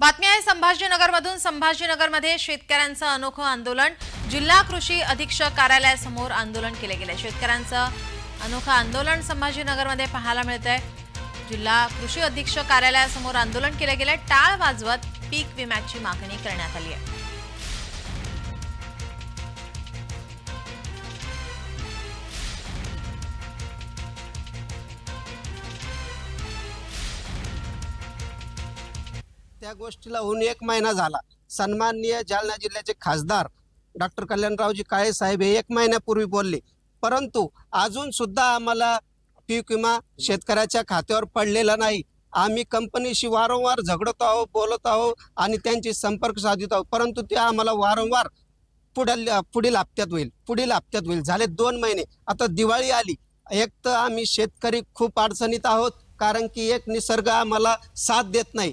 बातमी आहे संभाजीनगरमधून. संभाजीनगरमध्ये शेतकऱ्यांचं अनोखं आंदोलन. जिल्हा कृषी अधीक्षक कार्यालयासमोर आंदोलन केले गेले. शेतकऱ्यांचं अनोखं आंदोलन संभाजीनगरमध्ये पाहायला मिळत आहे जिल्हा कृषी अधीक्षक कार्यालयासमोर आंदोलन केलं गेलं. टाळ वाजवत पीक विम्याची मागणी करण्यात आली आहे. त्या गोष्टीला होऊन एक महिना झाला. सन्माननीय जालना जिल्ह्याचे खासदार डॉक्टर कल्याणरावजी काळे साहेब हे एक महिन्यापूर्वी बोलले. परंतु अजून सुद्धा आम्हाला पीक विमा शेतकऱ्याच्या खात्यावर पडलेला नाही. आम्ही कंपनीशी वारंवार झगडत आहोत बोलत आहोत आणि त्यांची संपर्क साधित आहोत. परंतु ते आम्हाला वारंवार पुढील पुढील हप्त्यात होईल पुढील हप्त्यात होईल. झाले दोन महिने. आता दिवाळी आली. एक तर आम्ही शेतकरी खूप अडचणीत आहोत कारण की एक निसर्ग आम्हाला साथ देत नाही.